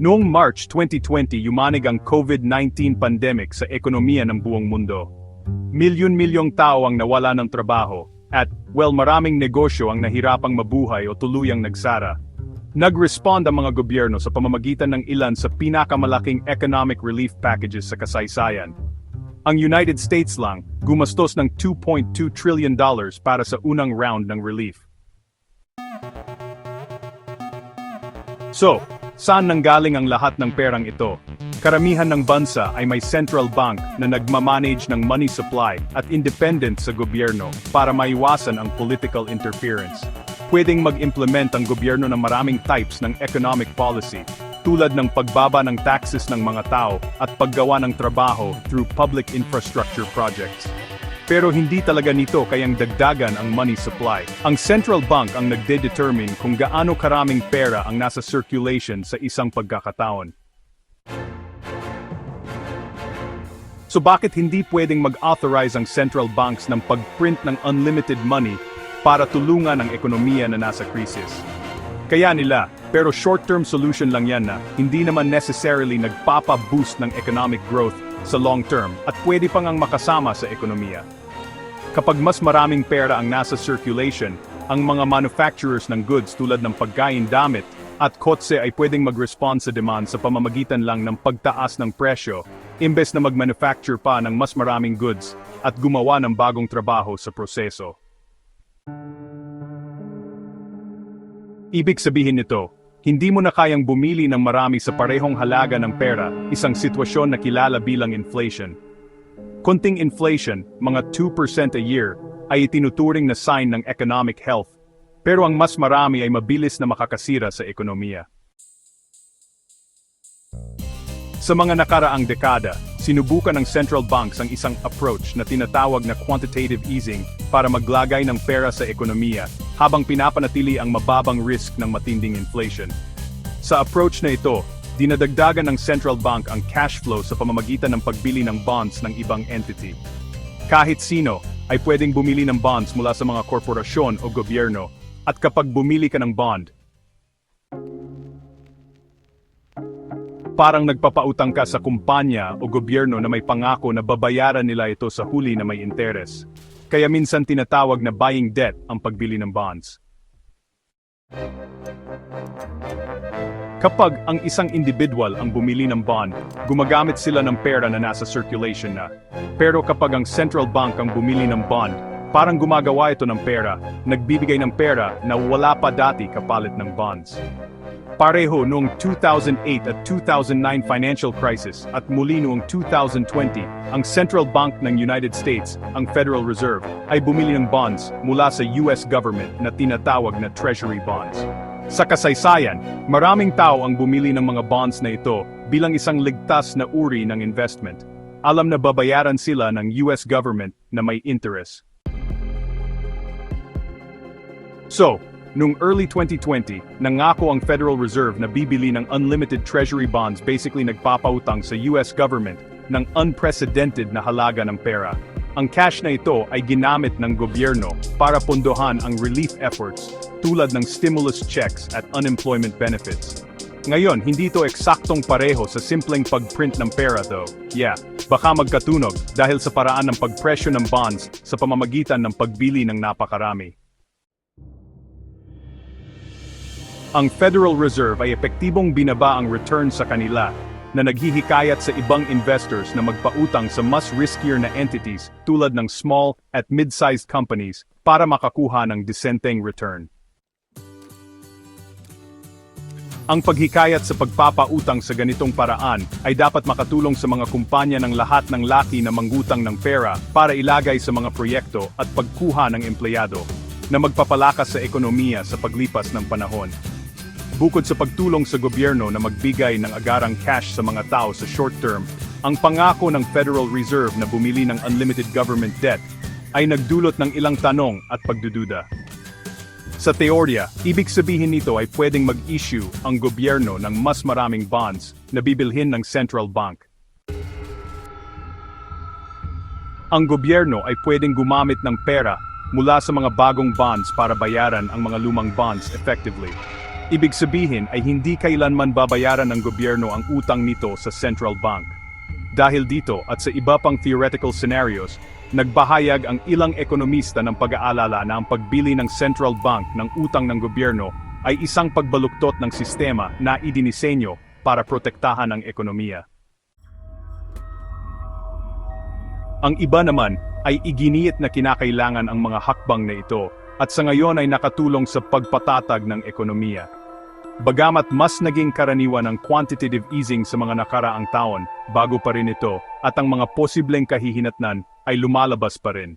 Noong March 2020 yumanig ang COVID-19 pandemic sa ekonomiya ng buong mundo. Milyon-milyong tao ang nawala ng trabaho, at, well maraming negosyo ang nahirapang mabuhay o tuluyang nagsara. Nag-respond ang mga gobyerno sa pamamagitan ng ilan sa pinakamalaking economic relief packages sa kasaysayan. Ang United States lang, gumastos ng 2.2 trillion dollars para sa unang round ng relief. So, saan nanggaling ang lahat ng perang ito? Karamihan ng bansa ay may central bank na nagmamanage ng money supply at independent sa gobyerno para maiwasan ang political interference. Pwedeng mag-implement ang gobyerno ng maraming types ng economic policy, tulad ng pagbaba ng taxes ng mga tao at paggawa ng trabaho through public infrastructure projects. Pero hindi talaga nito kayang dagdagan ang money supply. Ang central bank ang nagde-determine kung gaano karaming pera ang nasa circulation sa isang pagkakataon. So bakit hindi pwedeng mag-authorize ang central banks ng pag-print ng unlimited money para tulungan ang ekonomiya na nasa krisis? Kaya nila, pero short-term solution lang yan na hindi naman necessarily nagpapa-boost ng economic growth sa long term at pwede pang ang makasama sa ekonomiya. Kapag mas maraming pera ang nasa circulation, ang mga manufacturers ng goods tulad ng pagkain damit at kotse ay pwedeng mag-respond sa demand sa pamamagitan lang ng pagtaas ng presyo, imbes na mag-manufacture pa ng mas maraming goods at gumawa ng bagong trabaho sa proseso. Ibig sabihin nito, hindi mo na kayang bumili ng marami sa parehong halaga ng pera, isang sitwasyon na kilala bilang inflation. Kunting inflation, mga 2% a year, ay itinuturing na sign ng economic health, pero ang mas marami ay mabilis na makakasira sa ekonomiya. Sa mga nakaraang dekada, sinubukan ng central banks ang isang approach na tinatawag na quantitative easing para maglagay ng pera sa ekonomiya habang pinapanatili ang mababang risk ng matinding inflation. Sa approach na ito, dinadagdagan ng central bank ang cash flow sa pamamagitan ng pagbili ng bonds ng ibang entity. Kahit sino ay pwedeng bumili ng bonds mula sa mga korporasyon o gobyerno at kapag bumili ka ng bond, parang nagpapautang ka sa kumpanya o gobyerno na may pangako na babayaran nila ito sa huli na may interes. Kaya minsan tinatawag na buying debt ang pagbili ng bonds. Kapag ang isang individual ang bumili ng bond, gumagamit sila ng pera na nasa circulation na. Pero kapag ang central bank ang bumili ng bond, parang gumagawa ito ng pera, nagbibigay ng pera na wala pa dati kapalit ng bonds. Pareho noong 2008 at 2009 financial crisis at muli noong 2020, ang Central Bank ng United States, ang Federal Reserve, ay bumili ng bonds mula sa US government na tinatawag na treasury bonds. Sa kasaysayan, maraming tao ang bumili ng mga bonds na ito bilang isang ligtas na uri ng investment. Alam na babayaran sila ng US government na may interest. So, Noong early 2020, nangako ang Federal Reserve na bibili ng unlimited treasury bonds basically nagpapautang sa US government ng unprecedented na halaga ng pera. Ang cash na ito ay ginamit ng gobyerno para pondohan ang relief efforts tulad ng stimulus checks at unemployment benefits. Ngayon, hindi ito eksaktong pareho sa simpleng pagprint ng pera though. Yeah, baka magkatunog dahil sa paraan ng pagpresyo ng bonds sa pamamagitan ng pagbili ng napakarami. Ang Federal Reserve ay epektibong binaba ang return sa kanila na naghihikayat sa ibang investors na magpautang sa mas riskier na entities tulad ng small at mid-sized companies para makakuha ng disenteng return. Ang paghikayat sa pagpapautang sa ganitong paraan ay dapat makatulong sa mga kumpanya ng lahat ng laki na manggutang ng pera para ilagay sa mga proyekto at pagkuha ng empleyado na magpapalakas sa ekonomiya sa paglipas ng panahon. Bukod sa pagtulong sa gobyerno na magbigay ng agarang cash sa mga tao sa short term, ang pangako ng Federal Reserve na bumili ng unlimited government debt ay nagdulot ng ilang tanong at pagdududa. Sa teorya, ibig sabihin nito ay pwedeng mag-issue ang gobyerno ng mas maraming bonds na bibilhin ng central bank. Ang gobyerno ay pwedeng gumamit ng pera mula sa mga bagong bonds para bayaran ang mga lumang bonds effectively. Ibig sabihin ay hindi kailanman babayaran ng gobyerno ang utang nito sa central bank. Dahil dito at sa iba pang theoretical scenarios, nagbahayag ang ilang ekonomista ng pag-aalala na ang pagbili ng central bank ng utang ng gobyerno ay isang pagbaluktot ng sistema na idinisenyo para protektahan ang ekonomiya. Ang iba naman ay iginiit na kinakailangan ang mga hakbang na ito at sa ngayon ay nakatulong sa pagpatatag ng ekonomiya. Bagamat mas naging karaniwan ang quantitative easing sa mga nakaraang taon, bago pa rin ito, at ang mga posibleng kahihinatnan ay lumalabas pa rin.